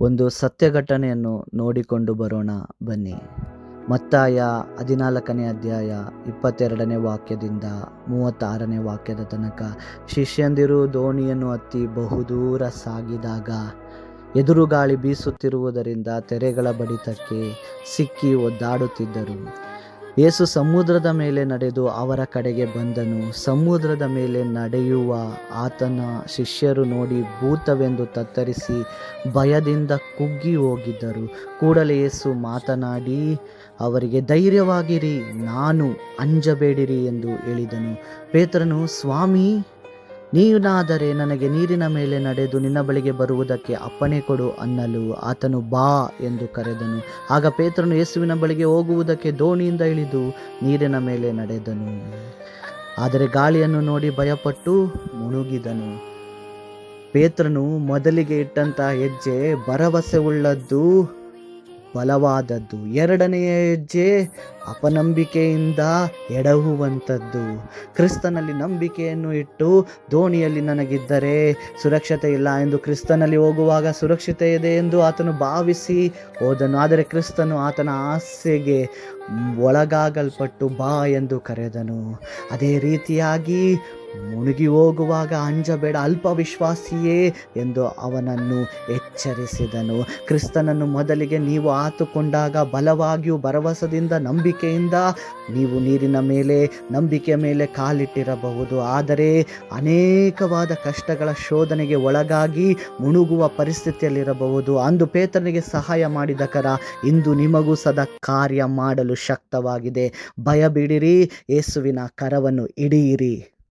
ಒಂದು ಸತ್ಯ ಘಟನೆಯನ್ನು ನೋಡಿಕೊಂಡು ಬರೋಣ ಬನ್ನಿ. ಮತ್ತಾಯ ಹದಿನಾಲ್ಕನೇ ಅಧ್ಯಾಯ ಇಪ್ಪತ್ತೆರಡನೇ ವಾಕ್ಯದಿಂದ ಮೂವತ್ತಾರನೇ ವಾಕ್ಯದ ತನಕ ಶಿಷ್ಯಂದಿರು ದೋಣಿಯನ್ನು ಹತ್ತಿ ಬಹುದೂರ ಸಾಗಿದಾಗ ಎದುರುಗಾಳಿ ಬೀಸುತ್ತಿರುವುದರಿಂದ ತೆರೆಗಳ ಬಡಿತಕ್ಕೆ ಸಿಕ್ಕಿ ಒದ್ದಾಡುತ್ತಿದ್ದರು. ಯೇಸು ಸಮುದ್ರದ ಮೇಲೆ ನಡೆದು ಅವರ ಕಡೆಗೆ ಬಂದನು. ಸಮುದ್ರದ ಮೇಲೆ ನಡೆಯುವ ಆತನ ಶಿಷ್ಯರು ನೋಡಿ ಭೂತವೆಂದು ತತ್ತರಿಸಿ ಭಯದಿಂದ ಕುಗ್ಗಿ ಹೋಗಿದ್ದರು. ಕೂಡಲೇ ಯೇಸು ಮಾತನಾಡಿ, ಅವರಿಗೆ ಧೈರ್ಯವಾಗಿರಿ, ನಾನು ಅಂಜಬೇಡಿರಿ ಎಂದು ಹೇಳಿದನು. ಪೇತ್ರನು, ಸ್ವಾಮಿ ನೀನಾದರೆ ನನಗೆ ನೀರಿನ ಮೇಲೆ ನಡೆದು ನಿನ್ನ ಬಳಿಗೆ ಬರುವುದಕ್ಕೆ ಅಪ್ಪಣೆ ಕೊಡು ಅನ್ನಲು ಆತನು ಬಾ ಎಂದು ಕರೆದನು. ಆಗ ಪೇತ್ರನು ಯೇಸುವಿನ ಬಳಿಗೆ ಹೋಗುವುದಕ್ಕೆ ದೋಣಿಯಿಂದ ಇಳಿದು ನೀರಿನ ಮೇಲೆ ನಡೆದನು. ಆದರೆ ಗಾಳಿಯನ್ನು ನೋಡಿ ಭಯಪಟ್ಟು ಮುಳುಗಿದನು. ಪೇತ್ರನು ಮೊದಲಿಗೆ ಇಟ್ಟಂತಹ ಹೆಜ್ಜೆ ಭರವಸೆ ಉಳ್ಳದ್ದು ಬಲವಾದದ್ದು. ಎರಡನೆಯ ಹೆಜ್ಜೆ ಅಪನಂಬಿಕೆಯಿಂದ ಎಡಹುವಂಥದ್ದು. ಕ್ರಿಸ್ತನಲ್ಲಿ ನಂಬಿಕೆಯನ್ನು ಇಟ್ಟು ದೋಣಿಯಲ್ಲಿ ನನಗಿದ್ದರೆ ಸುರಕ್ಷತೆ ಇಲ್ಲ ಎಂದು ಕ್ರಿಸ್ತನಲ್ಲಿ ಹೋಗುವಾಗ ಸುರಕ್ಷತೆ ಇದೆ ಎಂದು ಆತನು ಭಾವಿಸಿ ಹೋದನು. ಆದರೆ ಕ್ರಿಸ್ತನು ಆತನ ಆಸೆಗೆ ಒಳಗಾಗಲ್ಪಟ್ಟು ಬಾ ಎಂದು ಕರೆದನು. ಅದೇ ರೀತಿಯಾಗಿ ಮುಳುಗಿ ಹೋಗುವಾಗ ಅಂಜಬೇಡ ಅಲ್ಪ ವಿಶ್ವಾಸಿಯೇ ಎಂದು ಅವನನ್ನು ಎಚ್ಚರಿಸಿದನು. ಕ್ರಿಸ್ತನನ್ನು ಮೊದಲಿಗೆ ನೀವು ಆತುಕೊಂಡಾಗ ಬಲವಾಗಿಯೂ ಭರವಸದಿಂದ, ನಂಬಿಕೆಯಿಂದ ನೀವು ನೀರಿನ ಮೇಲೆ, ನಂಬಿಕೆಯ ಮೇಲೆ ಕಾಲಿಟ್ಟಿರಬಹುದು. ಆದರೆ ಅನೇಕವಾದ ಕಷ್ಟಗಳ ಶೋಧನೆಗೆ ಒಳಗಾಗಿ ಮುಣುಗುವ ಪರಿಸ್ಥಿತಿಯಲ್ಲಿರಬಹುದು. ಅಂದು ಪೇತನಿಗೆ ಸಹಾಯ ಮಾಡಿದ ಕರ ಇಂದು ನಿಮಗೂ ಸದಾ ಕಾರ್ಯ ಮಾಡಲು ಶಕ್ತವಾಗಿದೆ. ಭಯಬಿಡಿರಿ, ಯೇಸುವಿನ ಕರವನ್ನು ಹಿಡಿಯಿರಿ.